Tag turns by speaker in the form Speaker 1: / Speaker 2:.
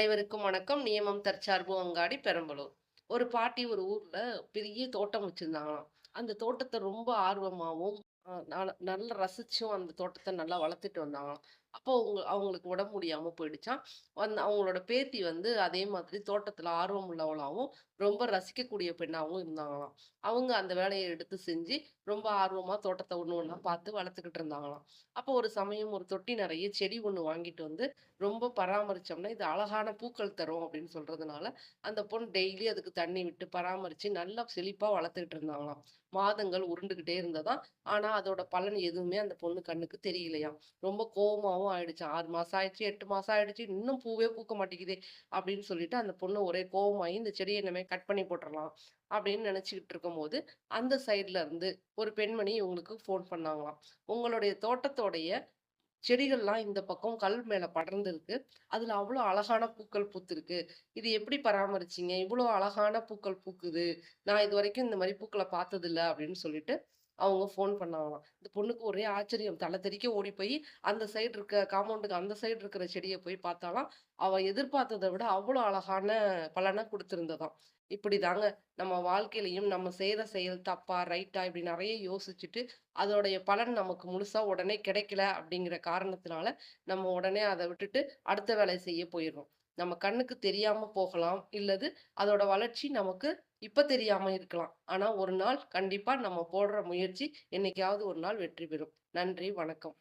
Speaker 1: அனைவருக்கும் வணக்கம். நியமம் தற்சார்பு அங்காடி பெரம்பலூர். ஒரு பாட்டி ஒரு ஊர்ல பெரிய தோட்டம் வச்சிருந்தாங்களாம். அந்த தோட்டத்தை ரொம்ப ஆர்வமாவும் அஹ், நல்லா ரசிச்சும் அந்த தோட்டத்தை நல்லா வளர்த்துட்டு வந்தாங்களாம். அப்போ அவங்க அவங்களுக்கு உடம்பு முடியாம போயிடுச்சாம் வந்து அவங்களோட பேத்தி வந்து அதே மாதிரி தோட்டத்துல ஆர்வம் உள்ளவளாவும் ரொம்ப ரசிக்கக்கூடிய பெண்ணாவும் இருந்தாங்களாம். அவங்க அந்த வேலையை எடுத்து செஞ்சு ரொம்ப ஆர்வமா தோட்டத்தை ஒண்ணு ஒண்ணா பார்த்து வளர்த்துக்கிட்டு இருந்தாங்களாம். அப்போ ஒரு சமயம் ஒரு தொட்டி நிறைய செடி ஒண்ணு வாங்கிட்டு வந்து ரொம்ப பராமரிச்சோம்னா இது அழகான பூக்கள் தரும் அப்படின்னு சொல்றதுனால அந்த பொண்ணு டெய்லி அதுக்கு தண்ணி விட்டு பராமரிச்சு நல்லா செழிப்பா வளர்த்துக்கிட்டு இருந்தாங்களாம். மாதங்கள் உருண்டுகிட்டே இருந்ததா? ஆனா அதோட பலன் எதுவுமே அந்த பொண்ணு கண்ணுக்கு தெரியலையாம். ரொம்ப கோவமாவும் ஆயிடுச்சு. ஆறு மாசம் ஆயிடுச்சு எட்டு மாசம் ஆயிடுச்சு இன்னும் பூவே பூக்க மாட்டேங்குதே அப்படின்னு சொல்லிட்டு அந்த பொண்ணு ஒரே கோவமாயி இந்த செடியை என்னமே கட் பண்ணி போட்டுடலாம் அப்படின்னு நினச்சிக்கிட்டு இருக்கும்போது அந்த சைடில் இருந்து ஒரு பெண்மணி இவங்களுக்கு ஃபோன் பண்ணாங்களாம். உங்களுடைய தோட்டத்தோடைய செடிகள்லாம் இந்த பக்கம் கல் மேலே படர்ந்துருக்கு. அதில் அவ்வளோ அழகான பூக்கள் பூத்துருக்கு. இது எப்படி பராமரிச்சீங்க? இவ்வளோ அழகான பூக்கள் பூக்குது. நான் இது வரைக்கும் இந்த மாதிரி பூக்களை பார்த்ததில்ல. அப்படின்னு சொல்லிட்டு அவங்க ஃபோன் பண்ணாங்களாம். இந்த பொண்ணுக்கு ஒரே ஆச்சரியம். தலை தெறிக்க ஓடி போய் அந்த சைடு இருக்க காம்பவுண்டுக்கு அந்த சைடு இருக்கிற செடியை போய் பார்த்தாலாம் அவன் எதிர்பார்த்ததை விட அவ்வளோ அழகான பலனை கொடுத்திருந்ததாம். இப்படிதாங்க நம்ம வாழ்க்கையிலையும் நம்ம செய்கிற செயல் தப்பா ரைட்டா இப்படி நிறைய யோசிச்சுட்டு அதோடைய பலன் நமக்கு முழுசா உடனே கிடைக்கல அப்படிங்கிற காரணத்தினால நம்ம உடனே அதை விட்டுட்டு அடுத்த வேலையை செய்ய போயிடுறோம் நம்ம கண்ணுக்கு தெரியாம போகலாம். இல்லது அதோட வளர்ச்சி நமக்கு இப்ப தெரியாம இருக்கலாம். ஆனா ஒரு நாள் கண்டிப்பா நம்ம போடுற முயற்சி என்னைக்காவது ஒரு நாள் வெற்றி பெறும். நன்றி வணக்கம்.